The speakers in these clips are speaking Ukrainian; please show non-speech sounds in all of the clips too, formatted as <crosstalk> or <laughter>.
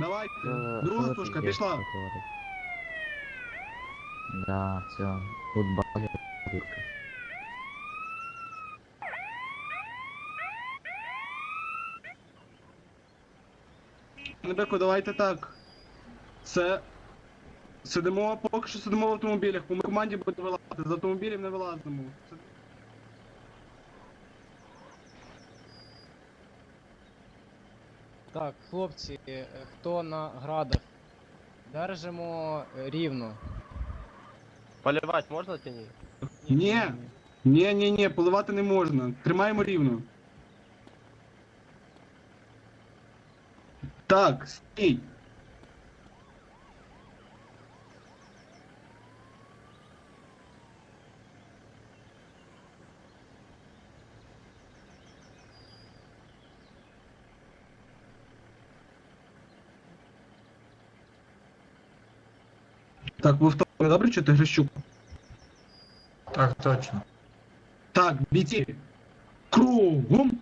Давай. Э, Друга вот пішла. Да, все. Тут баги дурка. Небеко, давайте так. Це. Сидимо, поки що сидимо в автомобілях, по моїй команді буде вилазити, з автомобілів не вилазимо. Це- Так, хлопці, е, хто на градах? Держимо е, рівно. Поливать чи ні? Ні. Ні, ні, ні, поливати не можна. Тримаємо рівно. Так, стій. Так, ви втомили, добре чути Грищук? Так, точно. Так, бійці. Кругом.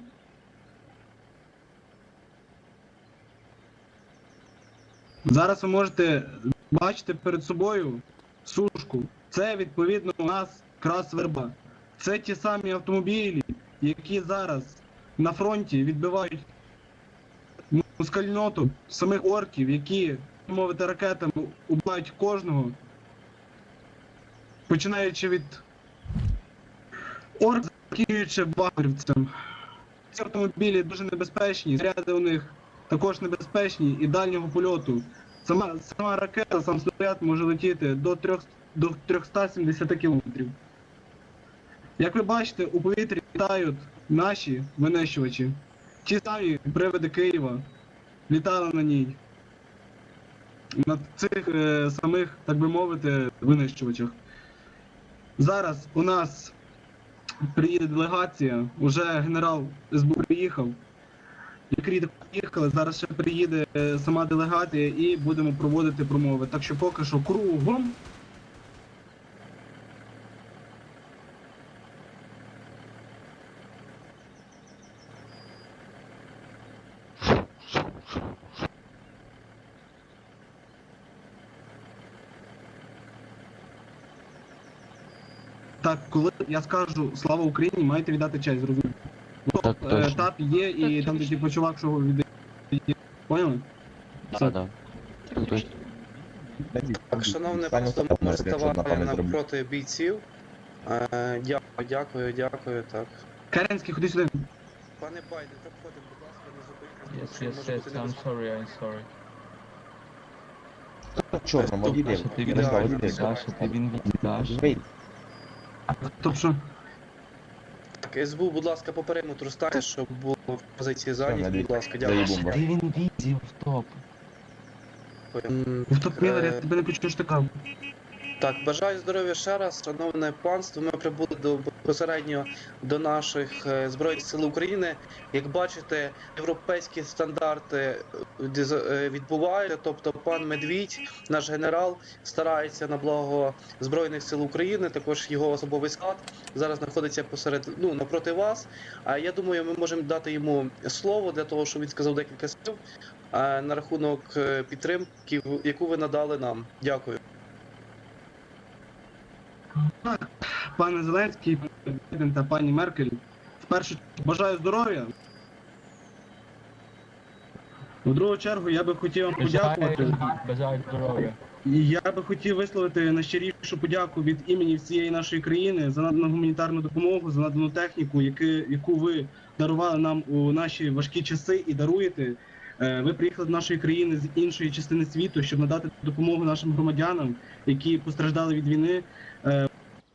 Зараз ви можете бачити перед собою сушку. Це відповідно у нас крас верба. Це ті самі автомобілі, які зараз на фронті відбивають мускальноту самих орків, які, мовити, ракетами убивають кожного. Починаючи від орк закінчуючи вагнерівцем. Ці автомобілі дуже небезпечні, заряди у них також небезпечні і дальнього польоту. Сама, сама ракета, сам снаряд може летіти до, 3, до 370 кілометрів. Як ви бачите, у повітрі літають наші винищувачі. Ті самі привиди Києва літали на ній. На цих е, самих, так би мовити, винищувачах. Зараз у нас приїде делегація, уже генерал СБУ приїхав. Як рідко приїхали, зараз ще приїде е, сама делегація і будемо проводити промови. Так що поки що кругом. Так, коли я скажу слава Україні, маєте віддати честь, зрозуміло. Так Е, точно. Етап є і там де типу чувак, що віддає. Поняли? Да, да. Так. Так, шановне панство, Остапе, ми ставаємо навпроти бійців. Е, Дякую, дякую, дякую, так. Керенський, ходи сюди. Пане Байден, проходимо, будь ласка, не Yes, зупиняйтесь. yes, yes, I'm sorry, I'm sorry. Чорно, воділі. Саша, ти він ти він. Вийдь. Тобто? Так, СБУ, будь ласка, по периметру станьте, щоб було в позиції зайняті. Будь ласка, дякую. Заїбумба. Ти він візів в топ. М, В топ Міллер, я Е, тебе не почув, що ти. Так, бажаю здоров'я ще раз, шановне панство. Ми прибули до безпосередньо до наших е, збройних сил України. Як бачите, європейські стандарти е, е, відбуваються. Тобто, пан Медвідь, наш генерал, старається на благо збройних сил України. Також його особовий склад зараз знаходиться посеред ну напроти вас. А я думаю, ми можемо дати йому слово для того, щоб він сказав декілька слів на рахунок підтримки, яку ви надали нам. Дякую. Пане Зеленський, Байден та пані Меркель. Вперше бажаю здоров'я. В другу чергу я би хотів вам подякувати. Бажаю, здоров'я. Я би хотів висловити найщирішу подяку від імені всієї нашої країни за надану гуманітарну допомогу, за надану техніку, яку ви дарували нам у наші важкі часи і даруєте. Е, Ви приїхали до нашої країни з іншої частини світу, щоб надати допомогу нашим громадянам, які постраждали від війни.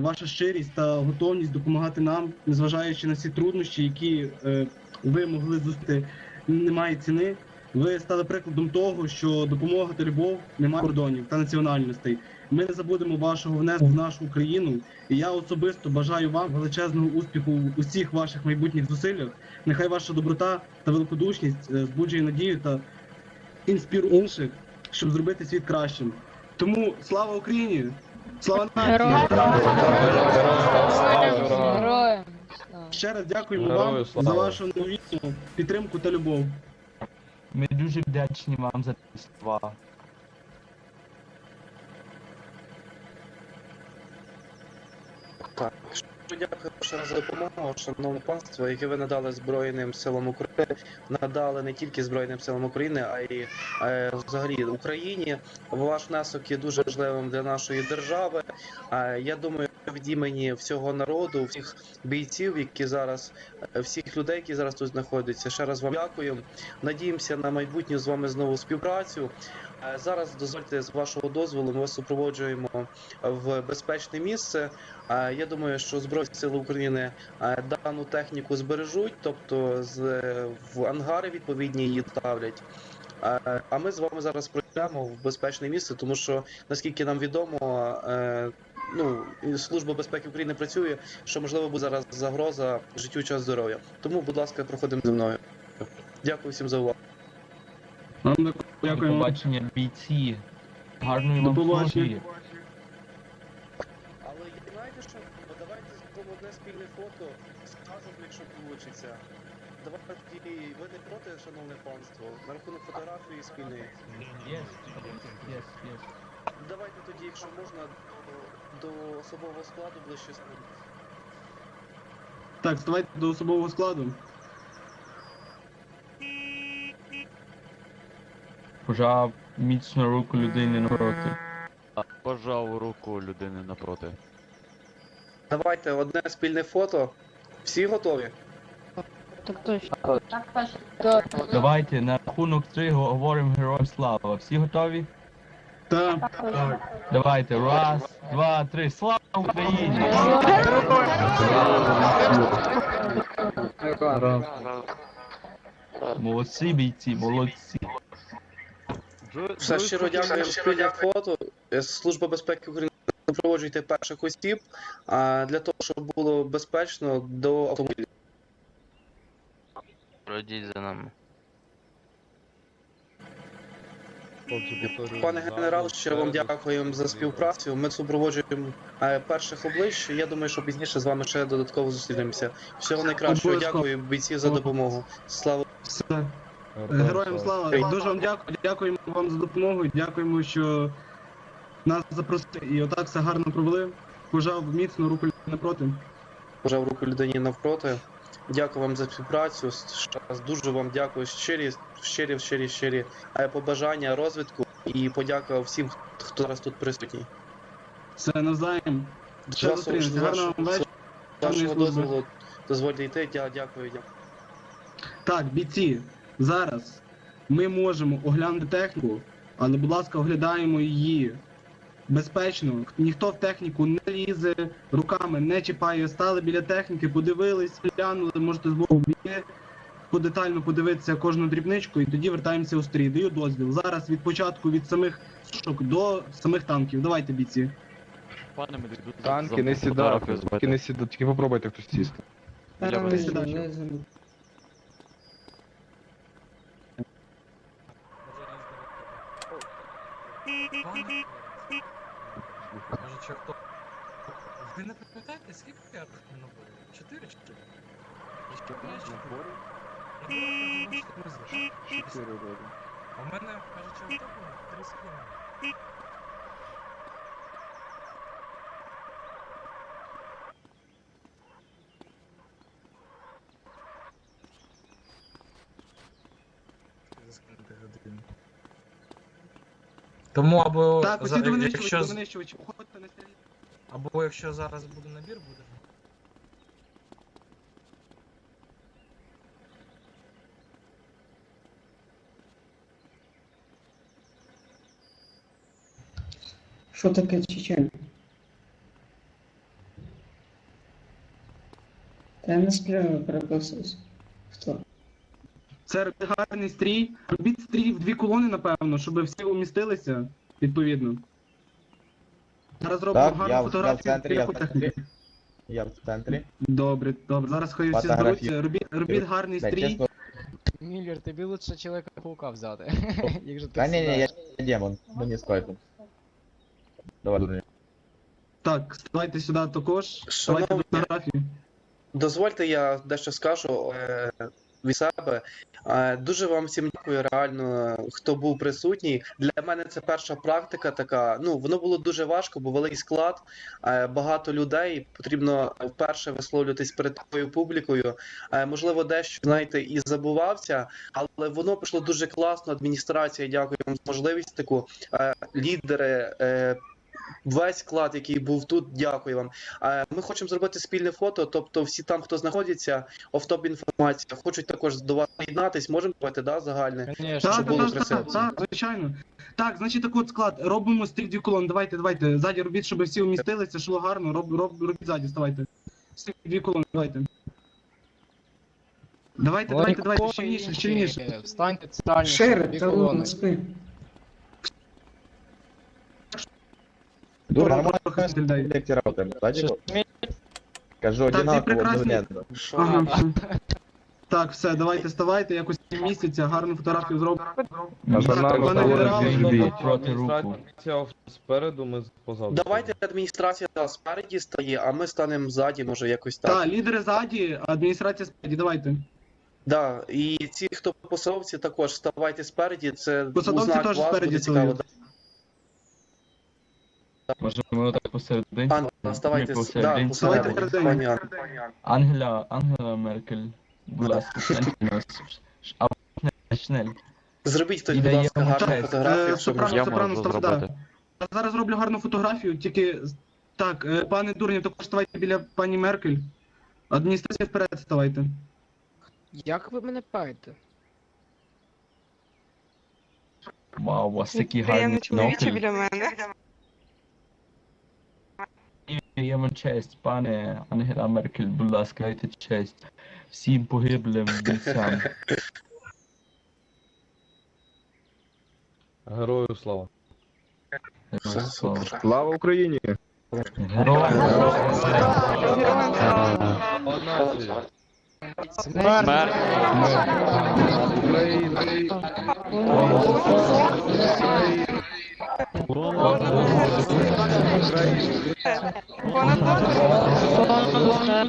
Ваша щирість та готовність допомагати нам, незважаючи на всі труднощі, які е, ви могли зустріти, немає ціни. Ви стали прикладом того, що допомога та любов немає кордонів та національностей. Ми не забудемо вашого внеску в нашу країну. І я особисто бажаю вам величезного успіху у усіх ваших майбутніх зусиллях. Нехай ваша доброта та великодушність е, збуджує надію та інспірує інших, щоб зробити світ кращим. Тому слава Україні! Слава нації! Героям. Ще раз дякуємо Героям вам слава. за вашу новітню підтримку та любов. Ми дуже вдячні вам за ці слова. Так, ще за допомогу, шановне панство, яке ви надали Збройним силам України, надали не тільки Збройним силам України, а й е, взагалі Україні. Ваш внесок є дуже важливим для нашої держави. Е, я думаю, від імені всього народу, всіх бійців, які зараз, е, всіх людей, які зараз тут знаходяться. Ще раз вам дякую. Надіємося на майбутню з вами знову співпрацю. Е, Зараз дозвольте з вашого дозволу, ми вас супроводжуємо в безпечне місце. Е, Я думаю, що Збройні Сили України е, дану техніку збережуть, тобто в ангари відповідні її ставлять. Е, А ми з вами зараз пройдемо в безпечне місце, тому що наскільки нам відомо, е, ну Служба безпеки України працює, що можливо буде зараз загроза життю чи здоров'я. Тому, будь ласка, проходимо зі мною. Дякую всім за увагу. Вам До побачення, бійці. Гарної вам побачення. служби. Але знаєте що? Давайте зробимо одне спільне фото, скажемо, якщо вийде. Давайте ви не проти, шановне панство, на рахунок фотографії спільної. Yes, yes, yes. Давайте тоді, якщо можна, до, особового складу ближче сходити. Так, ставайте до особового складу. Пожав міцно руку людини напроти. Пожав руку людини напроти. Давайте одне спільне фото. Всі готові? Так точно. Давайте на рахунок три говоримо героям слава. Всі готові? Так. Давайте, раз, два, три. Слава Україні! Молодці бійці, молодці. Все щиро дякую спільне фото. Служба безпеки України супроводжуйте перших осіб а, для того, щоб було безпечно до автомобіля. Пройдіть за нами. Пане генерал, щиро вам дякуємо за співпрацю. Ми супроводжуємо е, перших облич. Я думаю, що пізніше з вами ще додатково зустрінемося. Всього найкращого. Дякую бійців за допомогу. Слава Все. Героям слава. Дуже вам дякую. Дякуємо вам за допомогу. Дякуємо, що нас запросили і отак все гарно провели. Пожав міцно руку напроти. пожав руку людині навпроти. Дякую вам за співпрацю. Ще раз дуже вам дякую. Щирі, щирі, щирі, щирі е, побажання, розвитку і подяка всім, хто зараз тут присутній. Все навзаєм. Ще вашого. Гарного вам вечора. вашого дозволу дозвольте йти. Дя- Дякую. дякую. Так, бійці, зараз ми можемо оглянути техніку, але, будь ласка, оглядаємо її безпечно. Ніхто в техніку не лізе, руками не чіпає. Стали біля техніки, подивились, глянули, можете з боку бійти, подетально подивитися кожну дрібничку і тоді вертаємося у стрій. Даю дозвіл. Зараз від початку від самих сушок до самих танків. Давайте, бійці. Пане медику, Танки не сідати, танки не сідати, тільки попробуйте хтось сісти. Ти мене. сідай. Може, чи хто? Ви не пам'ятаєте, скільки я наборів? Чотири чи три? Чотири. Звичайно. А в мене, каже, чи авто було? Три схеми. Тому або Так, за- усі до мене якщо, або якщо зараз буде набір, буде. Що таке Чечен? Та я не сплю, переписуюсь. Хто? Це гарний стрій. Робіть стрій в дві колони, напевно, щоб всі умістилися відповідно. Зараз робимо Так, гарну я в- я в фотографію. центрі, я в біля центрі. Я в центрі. Добре, добре. Зараз хай всі Фотографію. зберуться. Робіть, робіть гарний Да, стрій. чесно. Міллер, тобі лучше чоловіка паука взяти. <laughs> Якщо ти Та ні, ні, я демон, мені скайпу. Давай, дурня. Так, ставайте сюди також. Ставайте Шановні, фотографію. Дозвольте, я дещо скажу. Е, від себе. Дуже вам всім дякую, реально, хто був присутній. Для мене це перша практика така. Ну, воно було дуже важко, бо великий склад, е, багато людей. Потрібно вперше висловлюватись перед такою публікою. Е, Можливо, дещо знаєте і забувався, але воно пішло дуже класно. Адміністрація, дякую вам за можливість таку. Е, Лідери. Весь склад, який був тут, дякую вам. Е, Ми хочемо зробити спільне фото, тобто всі там, хто знаходиться, офтоп інформація, хочуть також до вас приєднатись, можемо давати, да, загальне? Конечно. Так, щоб було так, так, так, так, звичайно. Так, значить, так от склад. Робимо стрік дві колони. Давайте, давайте. Ззаді робіть, щоб всі вмістилися, шло гарно. Роб, роб, робіть ззаді, ставайте. Стрік дві колони, давайте. Давайте, давайте, давайте, щільніше, щільніше. Встаньте центральні, Шире, дві та колони. Дуже Трохи нормально лектора у тебе, Садіку? Що, Кажу, Так, ти одинаково, прекрасний. одноманітно. Що? Ага, все. Так, все, давайте ставайте, якось місяця, гарну фотографію зробимо. А Так, нами пане ставили генерале, дві. проти руку. Спереду ми позаду. Давайте адміністрація да, спереді стає, а ми станемо ззаді, може якось так. Так, лідери ззаді, адміністрація спереді, давайте. Да, і ці, хто посадовці, також ставайте спереді, це Посадовці узнак теж вас, спереді буде цікаво. стоять. Може ми отак посередині? Анна, ставайте, Ми да, посередині. Ставайте посередині, всередині. пані Анна. Ангела, Ангела Меркель, будь ласка, станьте нас. А Шнель. Зробіть хтось, І будь ласка, даємо гарну честь. фотографію, Е, Сопрано. Я Сопрано, можу зробити. да. Я зараз зроблю гарну фотографію, тільки так, е, пане Дурнів, також ставайте біля пані Меркель. Адміністрація вперед ставайте. Як ви мене паєте? Вау, у вас такі Приємно гарні чоловіче ноги. біля мене. Даємо честь, пане Ангела Меркель, будь ласка, дайте честь всім погиблим бійцям. Герою слава. Все, Слава. супер. Слава Україні! Героям Героям слава. Одна Смерть.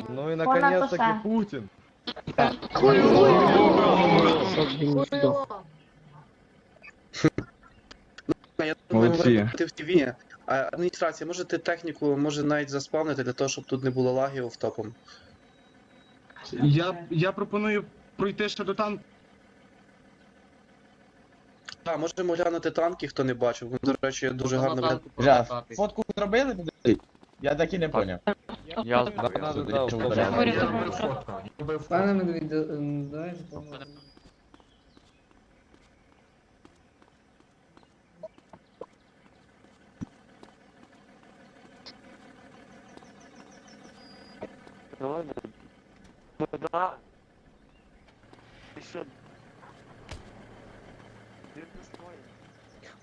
Ну и наконец-таки Путин! Молодці. ви в ТВ. А адміністрація, можете техніку, може навіть заспавнити для того, щоб тут не було лагів автопом. Я, я пропоную пройти ще до танку. Так, можемо глянути танки, хто не бачив. Вони, До речі, дуже гарно виглядають. Жа, фотку зробили? Я так і не поняв. Я Пане Медведь, м, дай допомогу.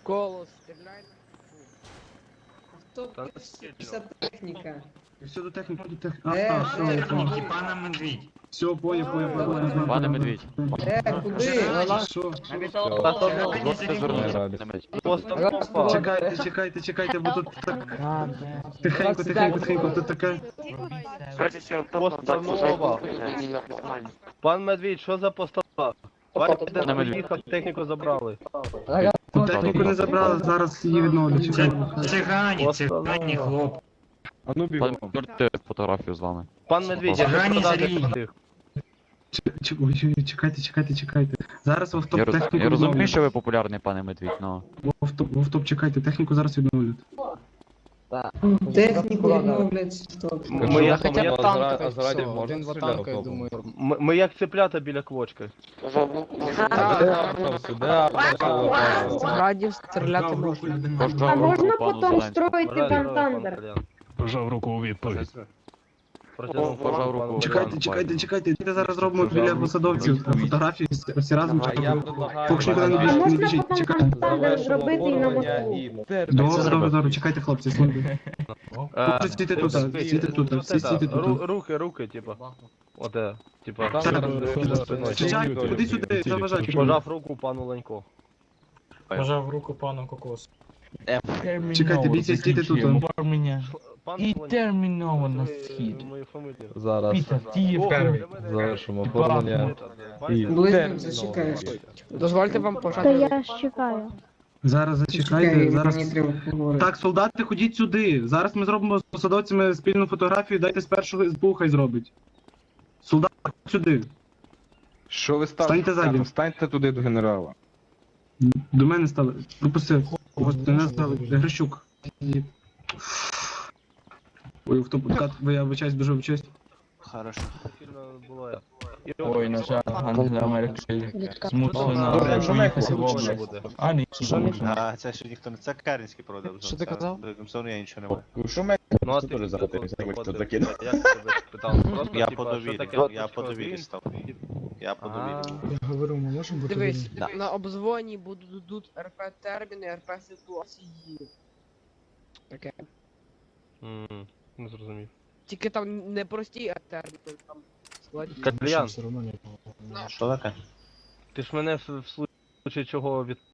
Колос, стріляй. Стоп, вся техніка. Все до техніки, до техніки. А, Е, а, все, я понял. Пане Медвідь. Все, понял, понял, понял, понял, понял. Пане Медвідь. Е, куди? Що? Чекайте, чекайте, чекайте, бо тут так... Тихенько, тихенько, тихенько, тут таке... Постанова. Пан Медвідь, що за постанова? Медвідь. техніку забрали. Техніку не забрали, зараз її відновлять, чекайте. Цигані, цигані хлоп. А ну бігом. можете фотографію з вами? Пан я Цигані ой, Чекайте, чекайте, чекайте. Зараз в Я, автоп роз... техніку я розумію, що ви популярний, пане Медвідь, но В автоп, в автоп чекайте, техніку зараз відновлять. Техніку відновлять. Ми, як, хоча б танка, а зраді все, можна один-два стріляти танка, я думаю. ми, ми як цеплята біля квочки. Зрадів стріляти можна. пожав руку пану Зеленському. Пожав руку у відповідь. Протягнув Пожав руку. Чекайте, чекайте, чекайте. Давайте зараз зробимо біля посадовців фотографії всі- всі разом. А я чекайте. предлагаю Поки що нікуди не біжіть, не біжіть, чекайте. і Добре, добре, добре, чекайте, хлопці, слухайте. Е, Можете стійте тут, стійте тут, всі стійте тут. Руки, руки, типа. Оте, типа. Так, за спиною. Чекайте, куди сюди, заважайте. Пожав руку пану Ленько. Пожав руку пану Кокосу. Чекайте, бійці, стійте тут. Пан І Солонь, терміново на ви, схід. Мою. Зараз Після Тіїв. Перший. завершимо оформлення. І зачекаєш. Дозвольте вам Та пожати. я ж чекаю. Зараз зачекайте, Чекай, зараз. треба поговорити. Так, солдати, ходіть сюди. Зараз ми зробимо з посадовцями спільну фотографію, дайте з першого СБУ, хай зробить. Солдати, ходіть сюди. Що ви Станьте ставите? ззаді. Станьте туди до генерала. До мене стали. Пропустив. Господи, не стали. Грищук. Ой, автоподкат, ви я вибачаюсь, дуже вибачаюсь. Було. Ой, на жаль, Меркель змусила Добре, поїхати в область. А ні, А, це ще ніхто не це Карінський продав. Що ти казав? Зону я нічого не маю. Що ми Ну, а Ти теж захотів, як хто закинув. <laughs> Як тебе питав? Я типа, по довірі, я по довірі став. Я по довірі. Я говорю, ми можемо бути Дивись, на обзвоні будуть РП терміни, РП ситуації. Таке. м, Не зрозумів. Тільки там не прості терміни, там складні. Кальян, Все одно не Що таке? ти ж мене в в случаї чого від